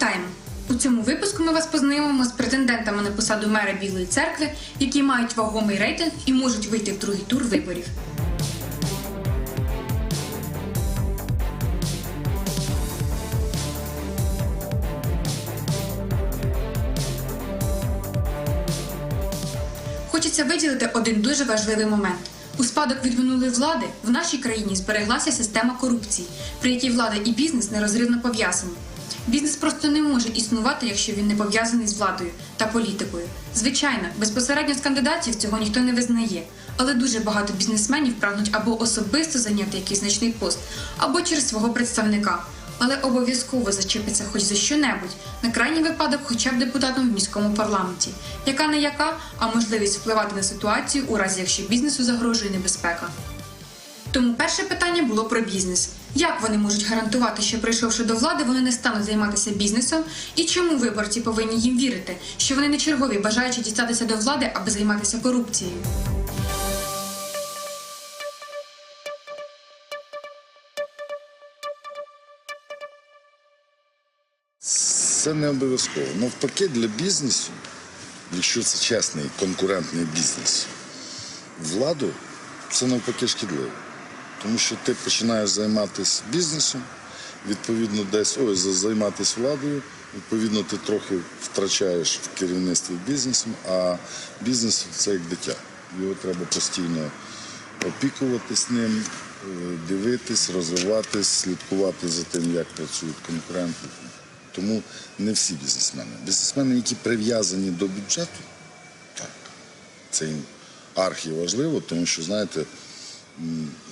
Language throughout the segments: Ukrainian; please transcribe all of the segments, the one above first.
Вітаємо! У цьому випуску ми вас познайомимо з претендентами на посаду мера Білої церкви, які мають вагомий рейтинг і можуть вийти в другий тур виборів. Хочеться виділити один дуже важливий момент. У спадок від минулої влади в нашій країні збереглася система корупції, при якій влада і бізнес нерозривно пов'язані. Бізнес просто не може існувати, якщо він не пов'язаний з владою та політикою. Звичайно, безпосередньо з кандидатів цього ніхто не визнає, але дуже багато бізнесменів прагнуть або особисто зайняти якийсь значний пост, або через свого представника. Але обов'язково зачепиться хоч за що-небудь, на крайній випадок, хоча б депутатом в міському парламенті, яка не яка, а можливість впливати на ситуацію у разі, якщо бізнесу загрожує небезпека. Тому перше питання було про бізнес. Як вони можуть гарантувати, що прийшовши до влади, вони не стануть займатися бізнесом, і чому виборці повинні їм вірити, що вони не чергові, бажаючи дістатися до влади, аби займатися корупцією? Це не обов'язково. Навпаки, для бізнесу, якщо це чесний конкурентний бізнес, владу це навпаки шкідливо. Тому що ти починаєш займатися бізнесом, відповідно, десь ой, займатися владою, відповідно, ти трохи втрачаєш в керівництві бізнесом, а бізнес це як дитя. Його треба постійно опікуватись ним, е, дивитись, розвиватись, слідкувати за тим, як працюють конкуренти. Тому не всі бізнесмени. Бізнесмени, які прив'язані до бюджету, так, це їм архіважливо, тому що, знаєте,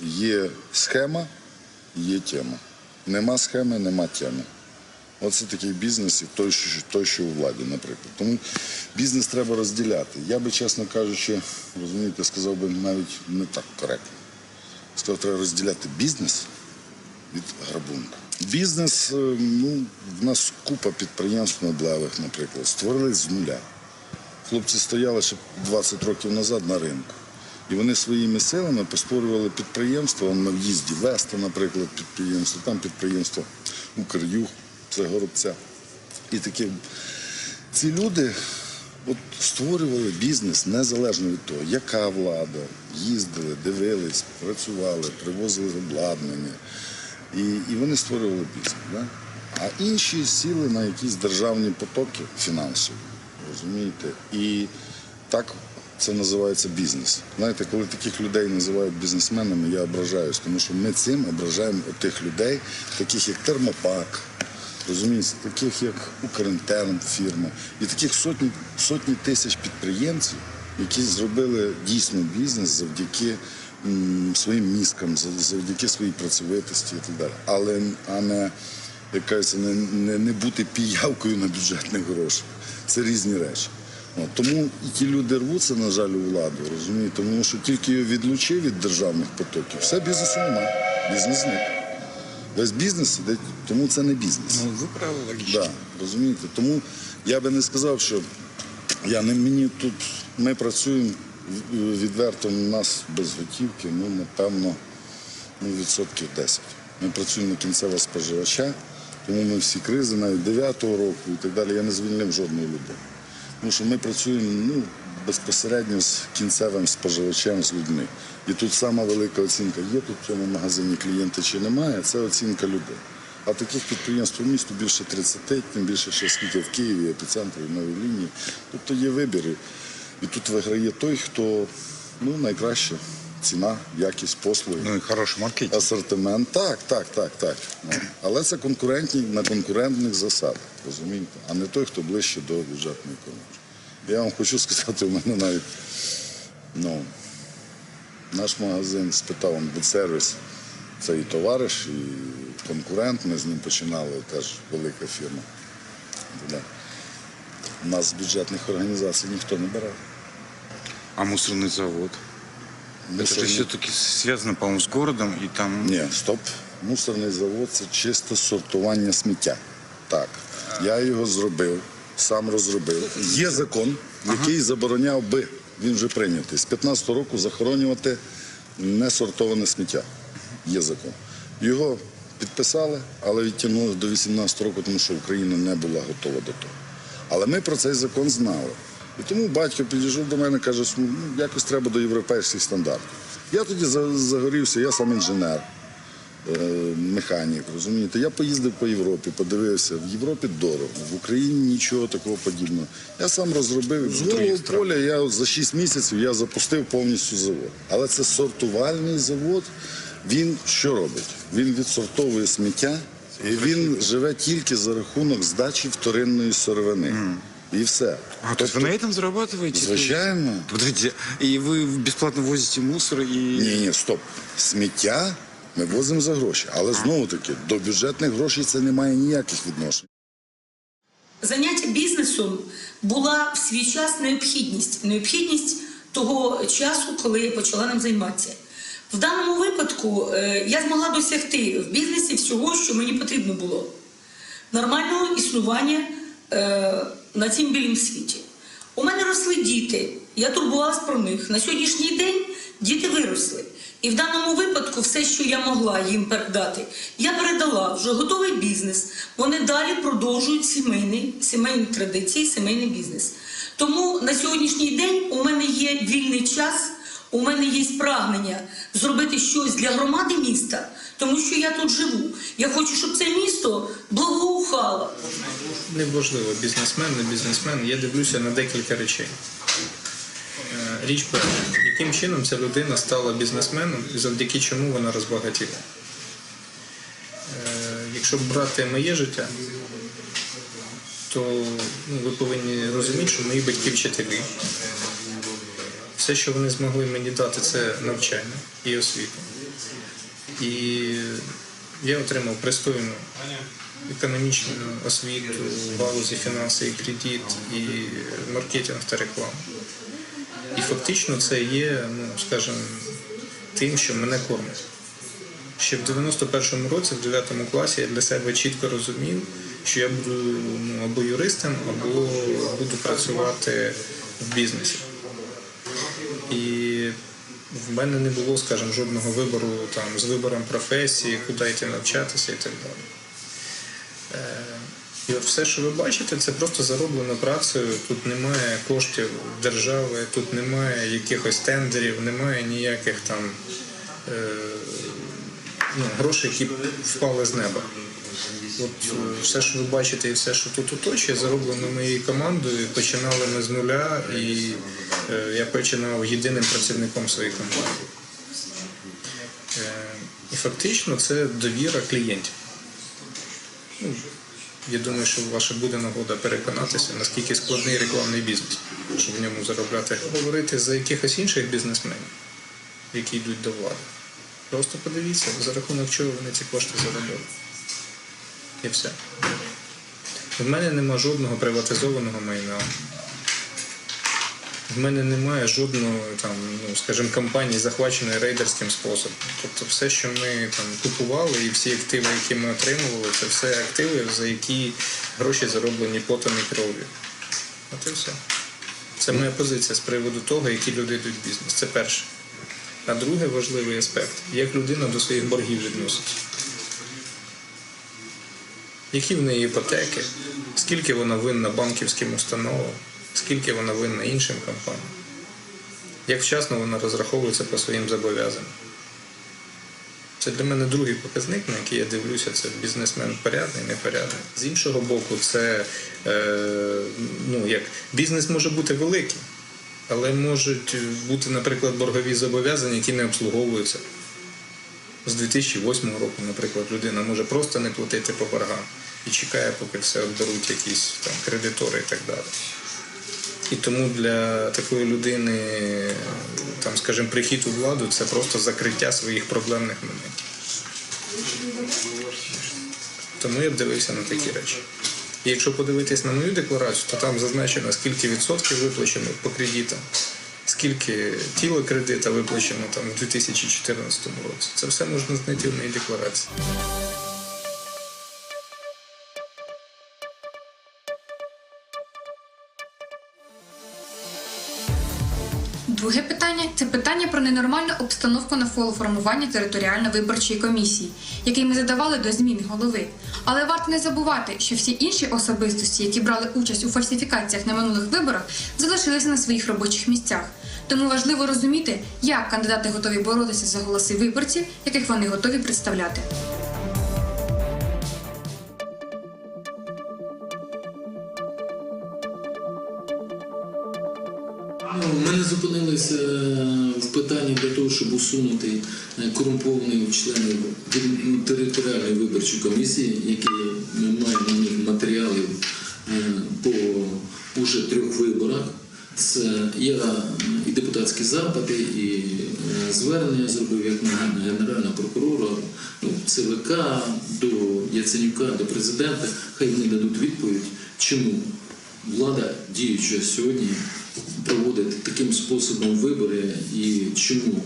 є схема, є тема. Нема схеми, нема теми. Оце такий бізнес, і той, що, той, що у владі, наприклад. Тому бізнес треба розділяти. Я би, чесно кажучи, розумієте, сказав би навіть не так коректно. Сказав, треба розділяти бізнес від грабунку. Бізнес, е, ну, в нас купа підприємств меблевих, наприклад, створили з нуля. Хлопці стояли ще 20 років назад на ринку. І вони своїми силами постворювали підприємства на в'їзді Веста, наприклад, підприємство, там підприємство Укрюг, це горобця. І такі ці люди от, створювали бізнес незалежно від того, яка влада, їздили, дивились, працювали, привозили обладнання. І, і вони створювали бізнес. Да? А інші сіли на якісь державні потоки фінансові, розумієте? І так це називається бізнес. Знаєте, коли таких людей називають бізнесменами, я ображаюсь, тому що ми цим ображаємо тих людей, таких як Термопак, розумієте, таких як Укрінтерм фірма, і таких сотні, сотні тисяч підприємців, які зробили дійсно бізнес завдяки своїм мізкам, завдяки своїй працьовитості і так далі. Але а не, як кажеться, не, не, не бути піявкою на бюджетних грошах. Це різні речі. Тому і ті люди рвуться, на жаль, у владу, розумієте, тому що тільки його відлучив від державних потоків, все бізнесу немає. Бізнес зник. Весь бізнес іде, тому це не бізнес. Ну, вы правы, логично. Да, розумієте? Тому я би не сказав, що я не мені тут ми працюємо відверто у нас без готівки, ну напевно, ну, відсотків 10. Ми працюємо на кінцевого споживача, тому ми всі кризи, навіть 9-го року і так далі, я не звільнив жодної людини. Тому що ми працюємо ну, безпосередньо з кінцевим споживачем, з людьми. І тут сама велика оцінка, є тут в цьому магазині клієнти чи немає, це оцінка людей. А таких підприємств по місту більше 30, тим більше ще скільки в Києві, епіцентрі, новій лінії. Тобто є вибіри. І тут виграє той, хто ну, найкраще ціна, якість послуги. Ну и хороший маркетинг. Асортимент, так, так, так, так. Ну, Але це конкурентні на конкурентних засадах, розумієте, а не той, хто ближче до бюджетної економіки. Я вам хочу сказати, у мене навіть ну, наш магазин спитав он сервіс, це і товариш, і конкурент. Ми з ним починали, теж велика фірма. Да. Нас з бюджетних організацій ніхто не бере. А мусорный завод? Мусорний- все-таки связано, по-моему, с городом, и там... Ні, стоп. Мусорний завод це чисте сортування сміття. Так. Я його зробив, сам розробив. Є закон, який забороняв би, він вже прийнятий, з 15 року захоронювати несортоване сміття. Є закон. Його підписали, але відтягнули до 18 року, тому що Україна не була готова до того. Але ми про цей закон знали. І тому батько підійшов до мене і каже, ну, якось треба до європейських стандартів. Я тоді загорівся, я сам інженер, механік, розумієте. Я поїздив по Європі, подивився. В Європі дорого, в Україні нічого такого подібного. Я сам розробив з голого поля. Я от за 6 місяців я запустив повністю завод. Але це сортувальний завод. Він що робить? Він відсортовує сміття, і він живе тільки за рахунок здачі вторинної сировини. І все. А, то есть вы на этом зарабатываете? Звичайно. Подождите, и вы бесплатно возите мусор и... Ні, ні, стоп. Сміття ми возимо за гроші. Але знову таки, до бюджетних грошей це не має ніяких відношень. Заняття бізнесом була в свій час необхідність, необхідність того часу, коли я почала ним займатися. В даному випадку е, я змогла досягти в бізнесі всього, що мені потрібно було. Нормального існування е, на цім білім світі. У мене росли діти, я турбувалась про них. На сьогоднішній день діти виросли. І в даному випадку все, що я могла їм передати, я передала вже готовий бізнес. Вони далі продовжують сімейні, сімейні традиції, сімейний бізнес. Тому на сьогоднішній день у мене є вільний час, у мене є прагнення зробити щось для громади міста, тому що я тут живу. Я хочу, щоб це місто благоухало. Неважливо, бізнесмен, не бізнесмен. Я дивлюся на декілька речей. Річ перша, яким чином ця людина стала бізнесменом і завдяки чому вона розбагатіла. Е, Якщо брати моє життя, то ну, ви повинні розуміти, що мої батьки вчителі. Все, що вони змогли мені дати, це навчання і освіту. І я отримав пристойну економічну освіту галузі фінанси і кредит, і маркетинг та реклама. І фактично це є, ну скажімо, тим, що мене кормить. Ще в 91-му році, в 9 класі, я для себе чітко розумів, що я буду ну, або юристом, або буду працювати в бізнесі. І в мене не було, скажімо, жодного вибору там, з вибором професії, куди йти навчатися і так далі. І от все, що ви bачите, це просто зароблено працею. Тут немає коштів держави, тут немає якихось тендерів, немає ніяких там е, ну, грошей, які впали з неба. От е, все, що ви бачите, і все, що тут оточує, зароблено моєю командою. Починали ми з нуля, і е, я починав єдиним працівником своєї компанії. Е, і фактично це довіра клієнтів. Я думаю, що ваша буде нагода переконатися, наскільки складний рекламний бізнес, щоб в ньому заробляти. Говорити за якихось інших бізнесменів, які йдуть до влади. Просто подивіться, за рахунок чого вони ці кошти заробили. І все. В мене нема жодного приватизованого майна. В мене немає жодного там, ну скажімо, компанії, захваченої рейдерським способом. Тобто, все, що ми там купували, і всі активи, які ми отримували, це все активи, за які гроші зароблені потом і кров'ю. От і все. Це моя позиція з приводу того, які люди йдуть в бізнес. Це перше. А другий важливий аспект, як людина до своїх боргів відноситься. Які в неї іпотеки, скільки вона винна банківським установам, скільки вона винна іншим компаніям, як вчасно вона розраховується по своїм зобов'язанням. Це для мене другий показник, на який я дивлюся, це бізнесмен порядний, непорядний. З іншого боку, це е, ну, як бізнес може бути великий, але можуть бути, наприклад, боргові зобов'язання, які не обслуговуються. З 2008 року, наприклад, людина може просто не платити по боргам і чекає, поки все відберуть якісь там кредитори і так далі. І тому для такої людини, там, скажімо, прихід у владу це просто закриття своїх проблемних моментів. Тому я б дивився на такі речі. І якщо подивитись на мою декларацію, то там зазначено, скільки відсотків виплачено по кредитам, скільки тіло кредита виплачено там у 2014 році. Це все можна знайти в моїй декларації. Друге питання це питання про ненормальну обстановку навколо формування територіально-виборчої комісії, який ми задавали до зміни голови. Але варто не забувати, що всі інші особистості, які брали участь у фальсифікаціях на минулих виборах, залишилися на своїх робочих місцях. Тому важливо розуміти, як кандидати готові боротися за голоси виборців, яких вони готові представляти. Зупинилися е, в питанні для того, щоб усунути е, корумпованих членів територіальної виборчої комісії, які маємо на них матеріалів е, по уже трьох виборах. Це я і депутатські запити, і звернення зробив як генерального прокурора, ну, ЦВК, до Яценюка, до президента. Хай вони дадуть відповідь, чому влада діюча сьогодні проводить таким способом вибори і чому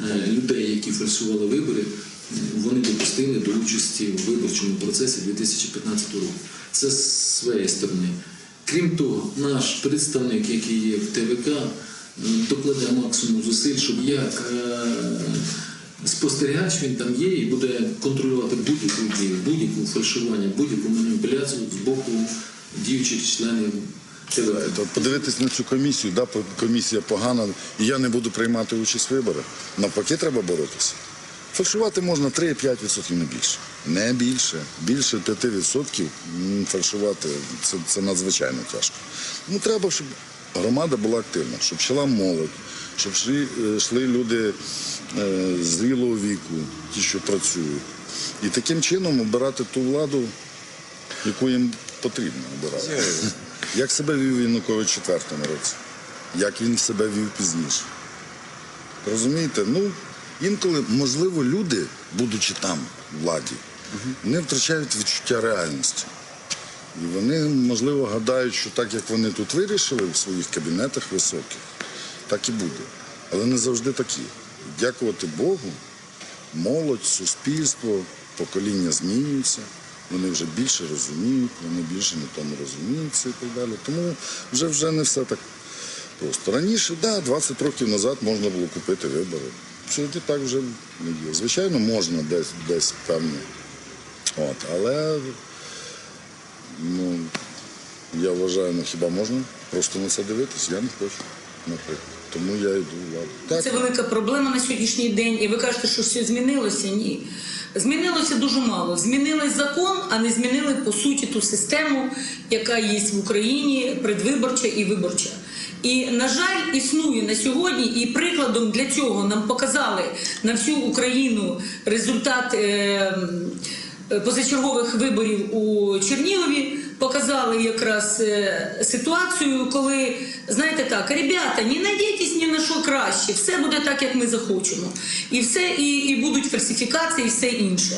е, людей, які фальсували вибори, е, вони допустили до участі у виборчому процесі 2015 року. Це з своєї сторони. Крім того, наш представник, який є в ТВК, е, докладе максимум зусиль, щоб як спостерігач він там є і буде контролювати будь-яку дію, будь-яку фальшування, будь-яку маніпуляцію з боку діючих членів подивитись на цю комісію, да, комісія погана, і я не буду приймати участь в виборах. Навпаки, треба боротися. Фальшувати можна 3-5% не більше. Не більше. Більше 5% фальшувати це, це надзвичайно тяжко. Тому треба, щоб громада була активна, щоб йшла молодь, щоб йшли, е, йшли люди е, зрілого віку, ті, що працюють. І таким чином обирати ту владу, яку їм потрібно обирати. Як себе вів Янукович у четвертому році? Як він себе вів пізніше? Розумієте? Ну, інколи, можливо, люди, будучи там, в владі, не втрачають відчуття реальності. І вони, можливо, гадають, що так, як вони тут вирішили в своїх кабінетах високих, так і буде. Але не завжди такі. Дякувати Богу, молодь, суспільство, покоління змінюються. Вони вже більше розуміють, вони більше на тому розуміються і так далі. Тому вже вже не все так просто. Раніше, да, 20 років назад можна було купити вибори. Сьогодні так вже не є. Звичайно, можна десь десь певно. От, але ну, я вважаю, ну хіба можна просто на це дивитись? Я не хочу, наприклад. Тому я йду в владу. Так, Це велика проблема на сьогоднішній день. І ви кажете, що все змінилося? Ні. Змінилося дуже мало. Змінили закон, а не змінили по суті ту систему, яка є в Україні, предвиборча і виборча. І, на жаль, існує на сьогодні, і прикладом для цього нам показали на всю Україну результат. Е, позачергових виборів у Чернігові показали якраз е, ситуацію, коли знаєте так, ребята, не надійтесь ні на що краще, все буде так, як ми захочемо, і все, і, і будуть фальсифікації, і все інше.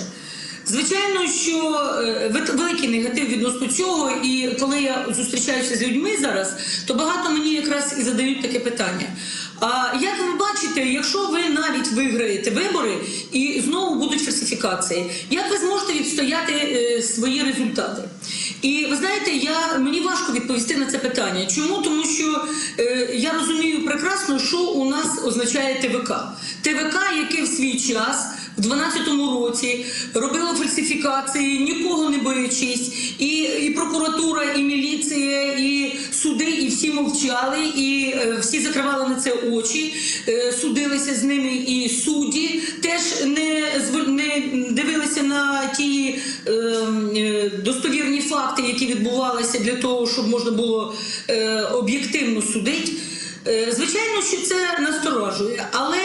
Звичайно, що е, великий негатив відносно цього, і коли я зустрічаюся з людьми зараз, то багато мені якраз і задають таке питання. А як ви бачите, якщо ви навіть виграєте вибори і знову будуть фальсифікації, як ви зможете відстояти е, свої результати? І ви знаєте, я мені важко відповісти на це питання. Чому? Тому що е, я розумію прекрасно, що у нас означає ТВК. ТВК, яке в свій час. В 12-му році робило фальсифікації, нікого не боячись, і, і прокуратура, і міліція, і суди, і всі мовчали, і е, всі закривали на це очі, е, судилися з ними, і судді теж не, не дивилися на ті е, е, достовірні факти, які відбувалися для того, щоб можна було е, об'єктивно судити. Е, звичайно, що це насторожує, але.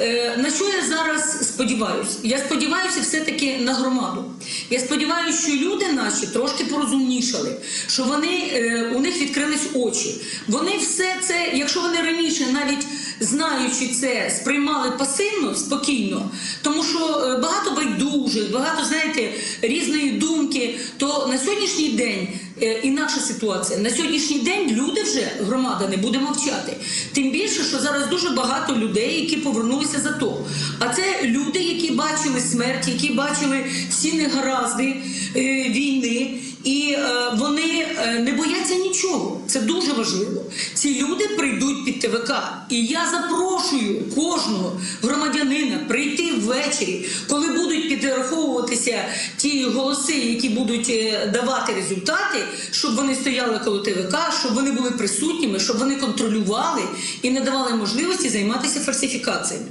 Е, На що я зараз сподіваюся? Я сподіваюся все-таки на громаду. Я сподіваюся, що люди наші трошки порозумнішали, що вони е, у них відкрились очі. Вони все це, якщо вони раніше навіть знаючи це, сприймали пасивно, спокійно, тому що е, багато байдужих, багато знаєте різної думки, то на сьогоднішній день е, інакша ситуація. На сьогоднішній день люди вже громада не буде мовчати. Тим більше, що зараз дуже багато людей, які повернулися за то. А це люди, які бачили смерть, які бачили всі негаразди е, війни. І е, вони е, не бояться нічого. Це дуже важливо. Ці люди прийдуть під ТВК. І я запрошую кожного громадянина прийти ввечері, коли будуть підраховуватися ті голоси, які будуть е, давати результати, щоб вони стояли коло ТВК, щоб вони були присутніми, щоб вони контролювали і не давали можливості займатися фальсифікаціями.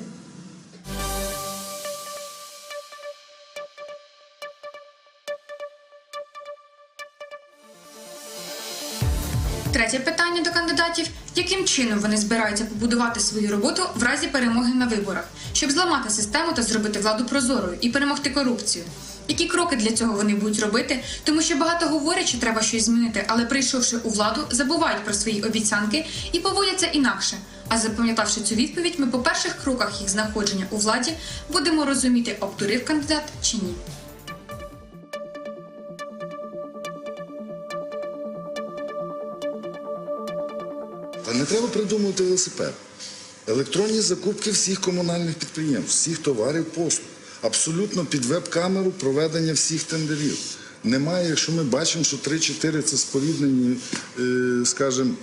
Третє питання до кандидатів: яким чином вони збираються побудувати свою роботу в разі перемоги на виборах, щоб зламати систему та зробити владу прозорою і перемогти корупцію? Які кроки для цього вони будуть робити? Тому що багато говорять, що треба щось змінити, але прийшовши у владу, забувають про свої обіцянки і поводяться інакше. А запам'ятавши цю відповідь, ми по перших кроках їх знаходження у владі будемо розуміти, обдурив кандидат чи ні. Не треба придумувати велосипед. Електронні закупки всіх комунальних підприємств, всіх товарів, послуг. Абсолютно під веб-камеру проведення всіх тендерів. Немає, якщо ми бачимо, що 3-4 це споріднені, е, скажімо,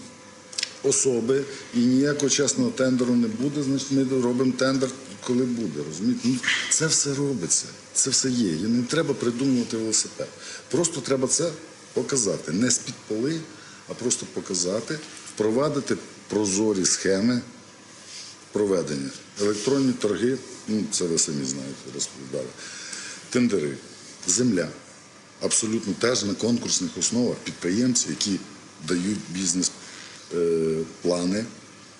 особи і ніякого чесного тендеру не буде, значить ми робимо тендер, коли буде. Розумієте? Ну, це все робиться, це все є. І не треба придумувати велосипед. Просто треба це показати. Не з-під поли, а просто показати, впровадити прозорі схеми проведення. Електронні торги, ну це ви самі знаєте, розповідали. Тендери, земля. Абсолютно теж на конкурсних основах підприємці, які дають бізнес е,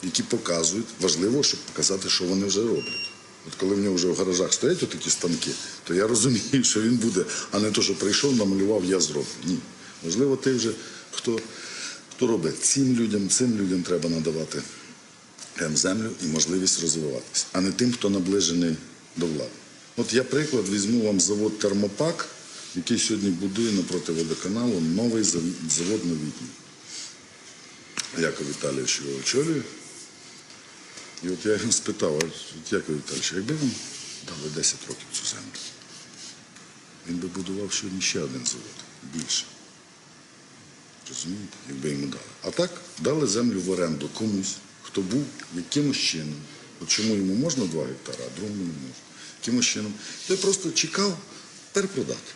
які показують. Важливо, щоб показати, що вони вже роблять. От коли в нього вже в гаражах стоять такі станки, то я розумію, що він буде, а не то, що прийшов, намалював, я зроблю. Ні. Можливо, ти вже хто, хто робить. Цим людям, цим людям треба надавати ем, землю і можливість розвиватися, а не тим, хто наближений до влади. От я приклад візьму вам завод Термопак, який сьогодні будує напроти водоканалу новий завод новітній. Яков Віталійович його очолює. І от я його спитав, Яков Віталійович, якби вам дали 10 років цю землю, він би будував сьогодні ще один завод, більше. Розумієте, якби йому дали. А так дали землю в оренду комусь, хто був якимось чином. От чому йому можна 2 гектара, а другому не можна. Якимось чином. Той просто чекав перепродати.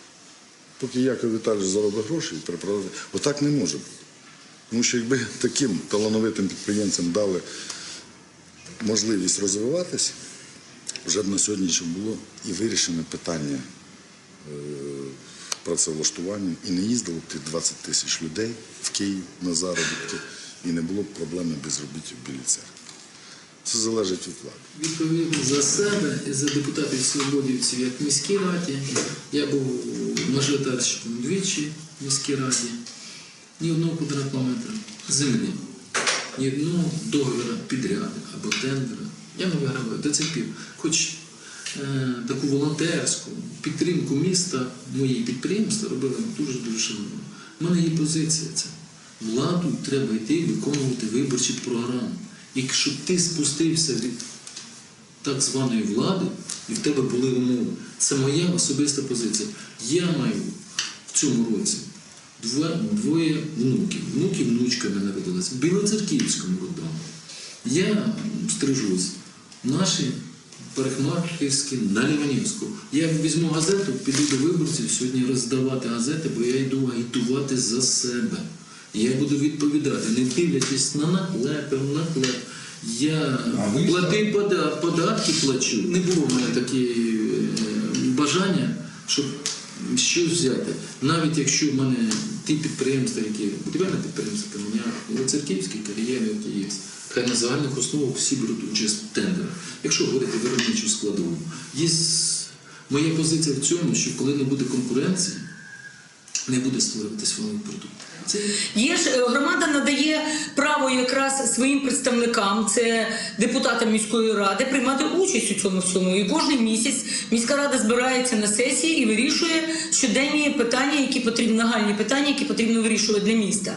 Поки Яков Віталійович заробить гроші і перепродати. Отак не може бути. Тому що якби таким талановитим підприємцям дали можливість розвиватися, вже б на сьогодні було і вирішене питання е, працевлаштування, і не їздило б тих 20 тисяч людей в Київ на заробітки, і не було б проблеми безробіття в Білій церкві. Це залежить від влади. Відповідно за себе і за депутатів свободівців як в міській раді. Я був мажоритарщиком двічі в міській раді. Ні одного квадратного метра землі, ні одного договора підряду або тендера. Я не виграваю до цих пір. Хоч таку волонтерську підтримку міста, мої підприємства робили дуже-дуже шановно. У мене є позиція це. Владу треба йти виконувати виборчі програми. Щоб ти спустився від так званої влади, і в тебе були умови. Це моя особиста позиція. Я маю в цьому році два, двоє внуків. Внуки внучками народилися в Білоцерківському роддомі. Я стрижусь в нашій парикмахерській на Ліванівську. Я візьму газету, піду до виборців сьогодні роздавати газети, бо я йду агітувати за себе. Я буду відповідати, не дивлячись на наклепи, наклеп. Я плати податки плачу. Не було в мене такі е, бажання, щоб щось взяти. Навіть якщо в мене ті підприємства, які будівельне підприємство Каменя, церківські кар'єри, які є, хай на загальних основах всі беруть участь в тендерах. Якщо говорити виробничу складову, є моя позиція в цьому, що коли не буде конкуренції, не буде створюватись великий продукт. Це Є ж е, громада надає право якраз своїм представникам, це депутатам міської ради, приймати участь у цьому всьому. І кожен місяць міська рада збирається на сесії і вирішує щоденні питання, які потрібні нагальні питання, які потрібно вирішувати для міста.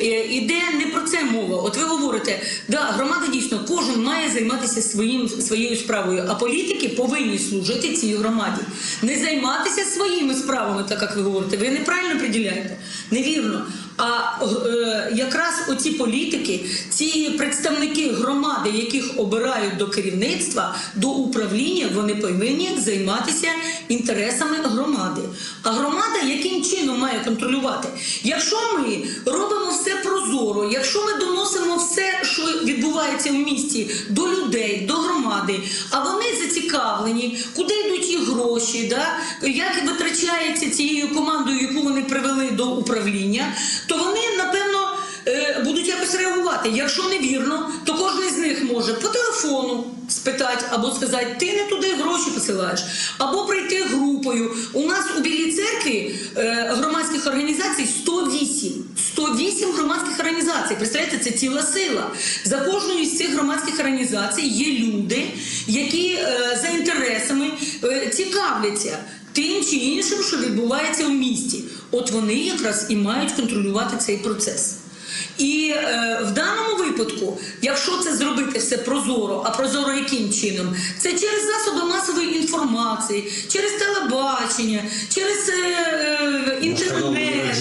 Е, Іде не про це мова. От ви говорите, да, громада дійсно кожен має займатися своїм своєю справою, а політики повинні служити цій громаді, не займатися своїми справами, так як ви говорите. Ви неправильно неправильно приділяєте. Невірно. А е, якраз оці політики, ці представники громади, яких обирають до керівництва, до управління, вони повинні займатися інтересами громади. А громада яким чином має контролювати? Якщо ми робимо все прозоро, якщо ми доносимо все, що відбувається в місті, до людей, до громади, а вони зацікавлені, куди йдуть їх гроші, да? як витрачається цією командою, яку вони привели до управління, то вони напевно. е, Будуть якось реагувати. Якщо невірно, то кожен з них може по телефону спитати або сказати, ти не туди гроші посилаєш, або прийти групою. У нас у Білій церкві е, громадських організацій 108. 108 громадських організацій. Представляєте, це ціла сила. За кожною з цих громадських організацій є люди, які е, за інтересами цікавляться тим чи іншим, що відбувається в місті. От вони якраз і мають контролювати цей процес. І е, в даному випадку, якщо це зробити все прозоро, а прозоро яким чином? Це через засоби масової інформації, через телебачення, через е, е, інтернет.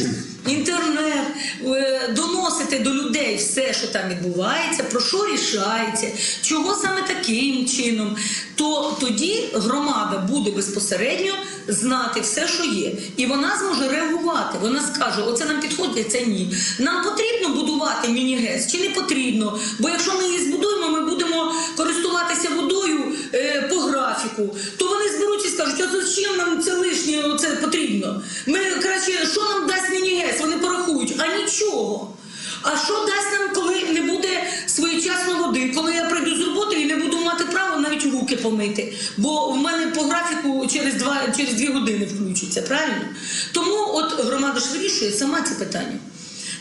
Інтернет е, доносити до людей все, що там відбувається, про що рішається, чого саме таким чином, то тоді громада буде безпосередньо знати все, що є, і вона зможе реагувати. Вона скаже: оце нам підходить, це ні. Нам потрібно будувати міні-ГЕС чи не потрібно? Бо якщо ми її збудуємо, ми будемо користуватися водою е, по графіку, то вони зберуться і скажуть, а зачем нам це лишнє це потрібно? Ми краще, що нам дасть міні-ГЕС? Вони порахують, а нічого. А що дасть нам, коли не буде своєчасно води, коли я прийду з роботи і не буду мати права навіть руки помити? Бо в мене по графіку через два через дві години включиться, правильно? Тому от громада ж вирішує сама ці питання.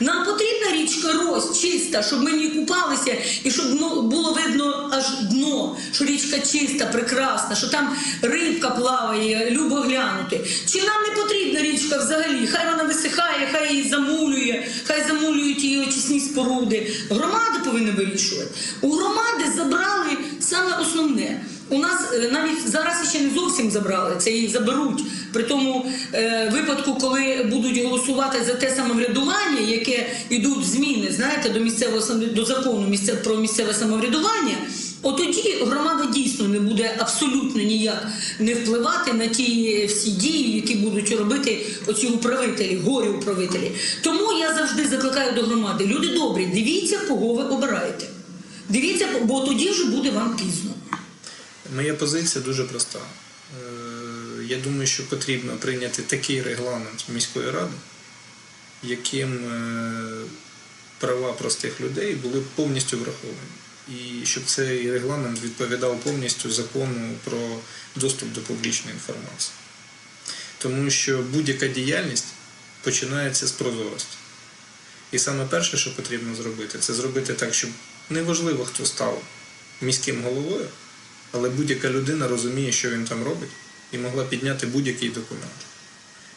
Нам потрібна річка Рось чиста, щоб ми ній купалися і щоб ну, було видно аж дно, що річка чиста, прекрасна, що там рибка плаває, любо глянути. Чи нам не потрібна річка взагалі? Хай вона висихає, хай її замулює, хай замулюють її очисні споруди. Громада повинна вирішувати. У громади забрали саме основне. У нас е, навіть зараз ще не зовсім забрали, це їх заберуть. При тому е, випадку, коли будуть голосувати за те самоврядування, яке йдуть зміни, знаєте, до місцевого до закону місцев про місцеве самоврядування. От тоді громада дійсно не буде абсолютно ніяк не впливати на ті всі дії, які будуть робити оці управителі, горі управителі. Тому я завжди закликаю до громади. Люди добрі, дивіться, кого ви обираєте. Дивіться, бо тоді вже буде вам пізно. Моя позиція дуже проста. Я думаю, що потрібно прийняти такий регламент міської ради, яким е, права простих людей були повністю враховані. І щоб цей регламент відповідав повністю закону про доступ до публічної інформації. Тому що будь-яка діяльність починається з прозорості. І саме перше, що потрібно зробити, це зробити так, щоб неважливо, хто став міським головою, але будь-яка людина розуміє, що він там робить, і могла підняти будь-який документ.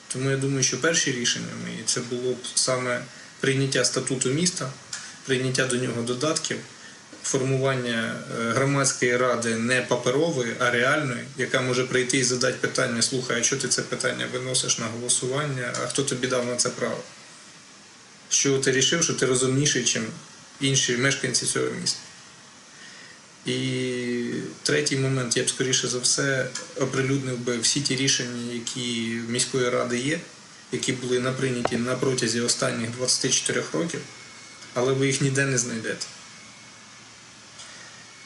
Тому я думаю, що перші рішення мої це було б саме прийняття статуту міста, прийняття до нього додатків, формування е, громадської ради не паперової, а реальної, яка може прийти і задати питання: слухай, а що ти це питання виносиш на голосування, а хто тобі дав на це право? Що ти рішив, що ти розумніший, ніж інші мешканці цього міста? І третій момент, я б скоріше за все оприлюднив би всі ті рішення, які міської ради є, які були наприйняті на протязі останніх 24 років, але ви їх ніде не знайдете.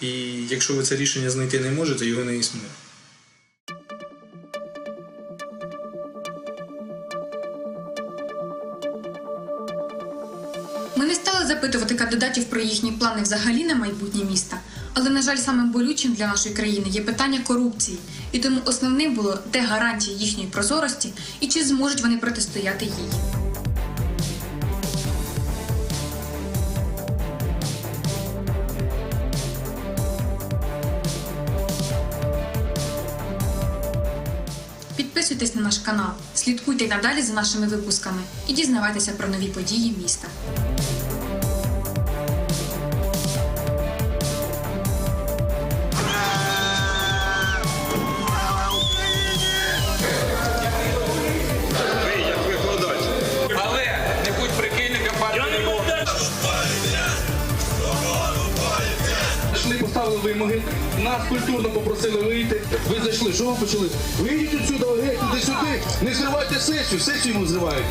І якщо ви це рішення знайти не можете, його не існує. Ми не стали запитувати кандидатів про їхні плани взагалі на майбутнє міста, але, на жаль, самим болючим для нашої країни є питання корупції, і тому основним було, де гарантії їхньої прозорості і чи зможуть вони протистояти їй. Підписуйтесь на наш канал, слідкуйте надалі за нашими випусками і дізнавайтеся про нові події міста. Нас культурно попросили вийти. Ви зайшли, що ви почали? Вийдіть отсюди, геть, туди сюди, не зривайте сесію, сесію ми зривають.